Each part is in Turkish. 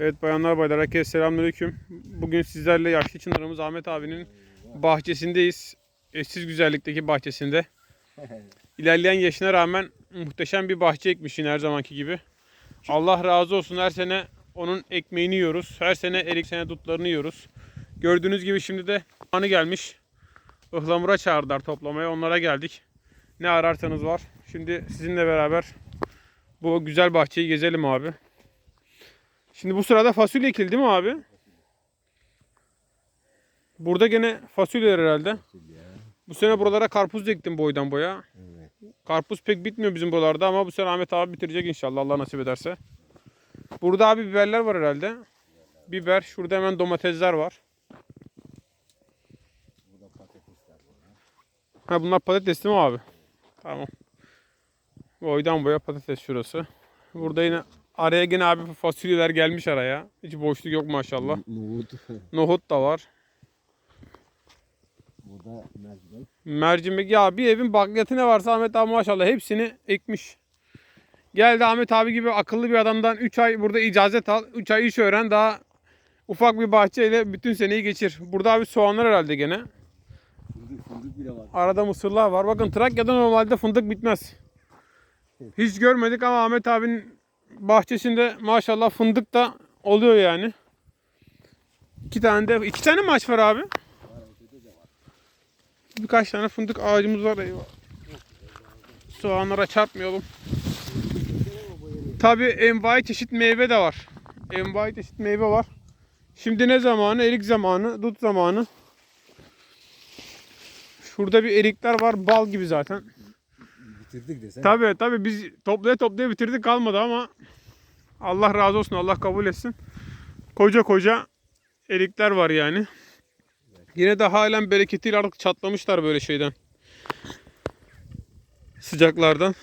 Evet bayanlar baylar herkese selamünaleyküm. Bugün sizlerle yaşlı çınarımız Ahmet abinin bahçesindeyiz. Eşsiz güzellikteki bahçesinde. İlerleyen yaşına rağmen muhteşem bir bahçe ekmiş yine her zamanki gibi. Allah razı olsun her sene onun ekmeğini yiyoruz. Her sene erik sene dutlarını yiyoruz. Gördüğünüz gibi şimdi de anı gelmiş. Ihlamura çağırdılar toplamaya. Onlara geldik. Ne ararsanız var. Şimdi sizinle beraber bu güzel bahçeyi gezelim abi. Şimdi bu sırada fasulye ekildi mi abi? Burada gene fasulyeler herhalde. Bu sene buralara karpuz ektim boydan boya. Karpuz pek bitmiyor bizim buralarda ama bu sene Ahmet abi bitirecek inşallah Allah nasip ederse. Burada abi biberler var herhalde. Biber, şurada hemen domatesler var. Ha bunlar patates değil mi abi? Tamam. Boydan boya patates şurası. Burada yine araya gene abi fasulyeler gelmiş araya. Hiç boşluk yok maşallah. Nohut. Nohut da var. Burada mercimek. Mercimek ya bir evin bakliyatı ne varsa Ahmet abi maşallah hepsini ekmiş. Geldi Ahmet abi gibi akıllı bir adamdan 3 ay burada icazet al. 3 ay iş öğren daha ufak bir bahçeyle bütün seneyi geçir. Burada abi soğanlar herhalde gene. Fındık, fındık bile var. Arada mısırlar var. Bakın Trakya'da normalde fındık bitmez. Hiç görmedik ama Ahmet abinin bahçesinde maşallah fındık da oluyor yani. İki tane de iki tane mi var abi? Birkaç tane fındık ağacımız var eyvah. Soğanlara çarpmayalım. Tabi envai çeşit meyve de var. Envai çeşit meyve var. Şimdi ne zamanı? Erik zamanı, dut zamanı. Şurada bir erikler var. Bal gibi zaten. Bitirdik desene. Tabii tabii biz toplaya toplaya bitirdik kalmadı ama Allah razı olsun. Allah kabul etsin. Koca koca erikler var yani. Yine de halen bereketiyle artık çatlamışlar böyle şeyden. Sıcaklardan.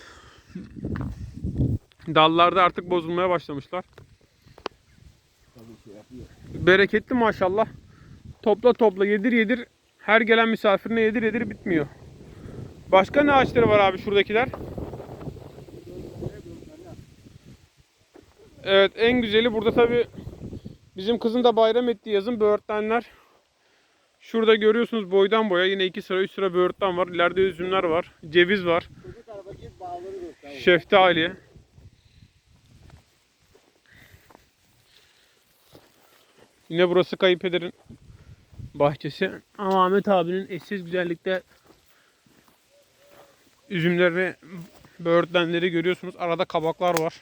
Dallarda artık bozulmaya başlamışlar. Bereketli maşallah. Topla topla yedir yedir. Her gelen misafirine yedir yedir bitmiyor. Başka ne ağaçları var abi şuradakiler? Evet en güzeli burada tabi bizim kızın da bayram ettiği yazın böğürtlenler. Şurada görüyorsunuz boydan boya yine iki sıra üç sıra böğürtlen var. İleride üzümler var. Ceviz var. Şeftali. Yine burası Kayıpeder'in bahçesi. Ama Ahmet abinin eşsiz güzellikte üzümleri, böğürtlenleri görüyorsunuz. Arada kabaklar var.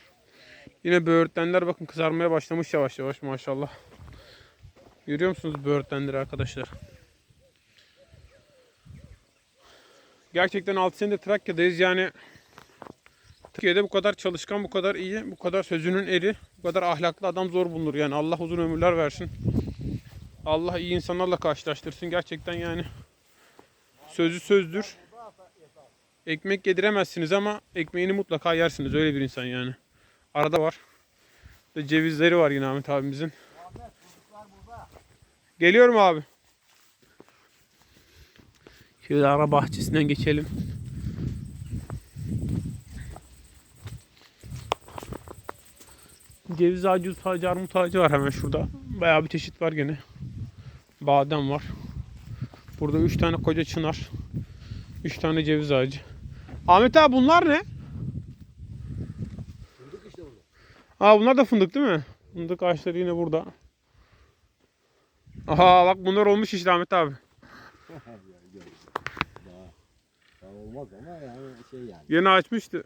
Yine böğürtlenler bakın kızarmaya başlamış yavaş yavaş maşallah. Görüyor musunuz böğürtlenleri arkadaşlar? Gerçekten 6 senedir Trakya'dayız yani Türkiye'de bu kadar çalışkan, bu kadar iyi, bu kadar sözünün eri, bu kadar ahlaklı adam zor bulunur yani. Allah uzun ömürler versin. Allah iyi insanlarla karşılaştırsın. Gerçekten yani sözü sözdür. Ekmek yediremezsiniz ama ekmeğini mutlaka yersiniz. Öyle bir insan yani. Arada var. Ve cevizleri var yine Ahmet abimizin. Geliyorum abi. Şöyle ara bahçesinden geçelim. Ceviz ağacı, dut ağacı, armut ağacı var hemen şurada. Bayağı bir çeşit var gene. Badem var. Burada 3 tane koca çınar. 3 tane ceviz ağacı. Ahmet abi bunlar ne? Fındık işte burada. Aa bunlar da fındık değil mi? Fındık ağaçları yine burada. Aha bak bunlar olmuş işte Ahmet abi. Olmaz ama yani şey yani. Yeni açmıştı.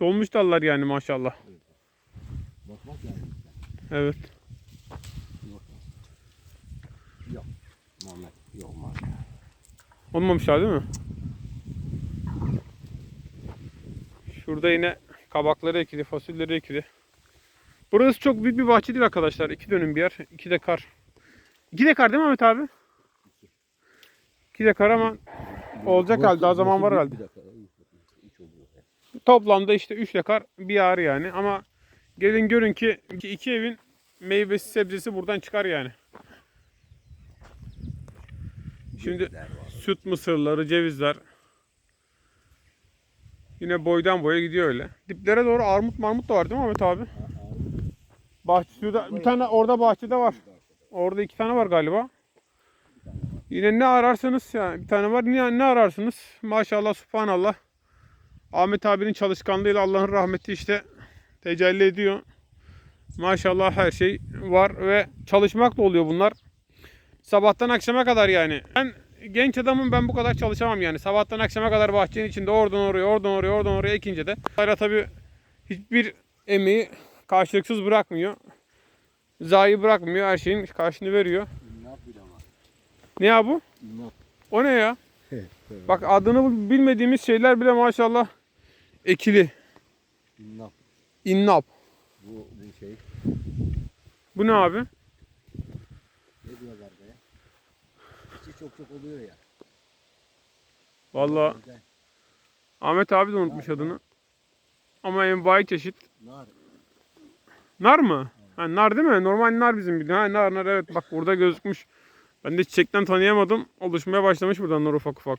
Dolmuş dallar yani maşallah. Bakmak lazım. Evet. Yok. Yok. Yok Muhammed. Değil mi? Şurada yine kabakları ekili, fasulyeleri ekili. Burası çok büyük bir bahçe değil arkadaşlar. İki dönüm bir yer. İki dekar. İki dekar değil mi Ahmet abi? İki dekar ama Olacak Burası- halde, daha zaman var herhalde. Üç- üç toplamda işte üç dekar bir yer yani. Ama gelin görün ki iki, evin meyvesi sebzesi buradan çıkar yani. Şimdi süt mısırları, cevizler. Yine boydan boya gidiyor öyle. Diplere doğru armut marmut da var değil mi Ahmet abi? Ha, armut. Bahçe şurada bir tane orada bahçede var. Orada iki tane var galiba. Yine ne ararsanız yani bir tane var. Ne, ne ararsınız? Maşallah subhanallah. Ahmet abinin çalışkanlığıyla Allah'ın rahmeti işte tecelli ediyor. Maşallah her şey var ve çalışmak da oluyor bunlar. Sabahtan akşama kadar yani. Ben genç adamım ben bu kadar çalışamam yani. Sabahtan akşama kadar bahçenin içinde oradan oraya, oradan oraya, oradan oraya ekince de. Hala tabii hiçbir emeği karşılıksız bırakmıyor. Zayi bırakmıyor. Her şeyin karşını veriyor. Ne ya bu? O ne ya? Bak adını bilmediğimiz şeyler bile maşallah ekili. İnnat. İnnap. Bu, bu şey. Bu ne abi? Ne diyorlar çok çok oluyor ya. Vallahi Güzel. Ahmet abi de unutmuş adını. Ama envai çeşit. Nar. Nar mı? Ha, nar değil mi? Normal nar bizim bildiğin. Ha, nar nar evet bak burada gözükmüş. Ben de çiçekten tanıyamadım. Oluşmaya başlamış buradan nar ufak ufak.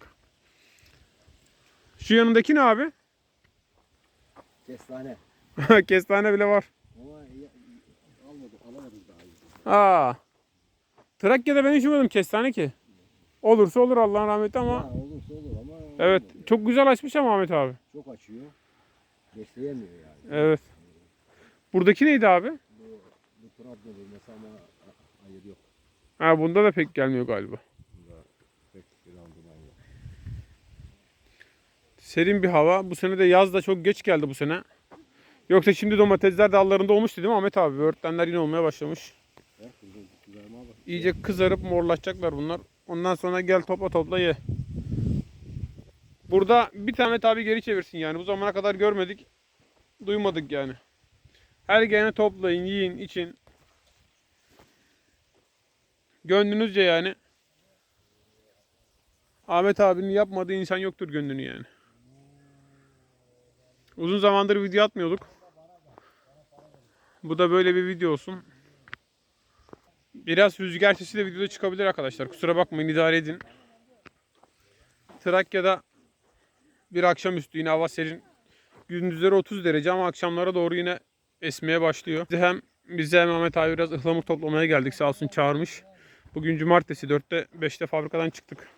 Şu yanındaki ne abi? Kestane. Kestane bile var. Ama ya, almadık, alamadık daha. Aa. Trakya'da ben hiç uymadım kestane ki. Olursa olur Allah'ın rahmeti ama. Ha, olursa olur ama Evet olmadı. çok güzel açmış ama Ahmet abi. çok açıyor. Besleyemiyor yani. Evet. Buradaki neydi abi? Bu, bu Trabzon bölmesi ama hayır yok. Ha bunda da pek gelmiyor galiba. Bunda pek randıman yok. Serin bir hava. Bu sene de yaz da çok geç geldi bu sene. Yoksa şimdi domatesler dallarında olmuştu değil mi Ahmet abi? Böğürtlenler yine olmaya başlamış. İyice kızarıp morlaşacaklar bunlar. Ondan sonra gel topla topla ye. Burada bir tane tabi geri çevirsin yani. Bu zamana kadar görmedik. Duymadık yani. Her gelene toplayın, yiyin, için. Gönlünüzce yani. Ahmet abinin yapmadığı insan yoktur gönlünü yani. Uzun zamandır video atmıyorduk. Bu da böyle bir video olsun. Biraz rüzgar sesiyle videoda çıkabilir arkadaşlar. Kusura bakmayın idare edin. Trakya'da bir akşamüstü yine hava serin. Gündüzleri 30 derece ama akşamlara doğru yine esmeye başlıyor. Bize hem bize hem Ahmet abi biraz ıhlamur toplamaya geldik. Sağ olsun çağırmış. Bugün cumartesi 4'te 5'te fabrikadan çıktık.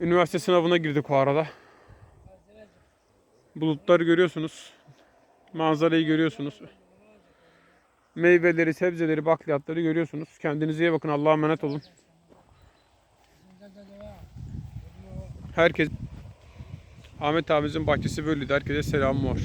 Üniversite sınavına girdik o arada. Bulutları görüyorsunuz. Manzarayı görüyorsunuz. Meyveleri, sebzeleri, bakliyatları görüyorsunuz. Kendinize iyi bakın. Allah'a emanet olun. Herkes Ahmet abimizin bahçesi böyleydi. Herkese selam var.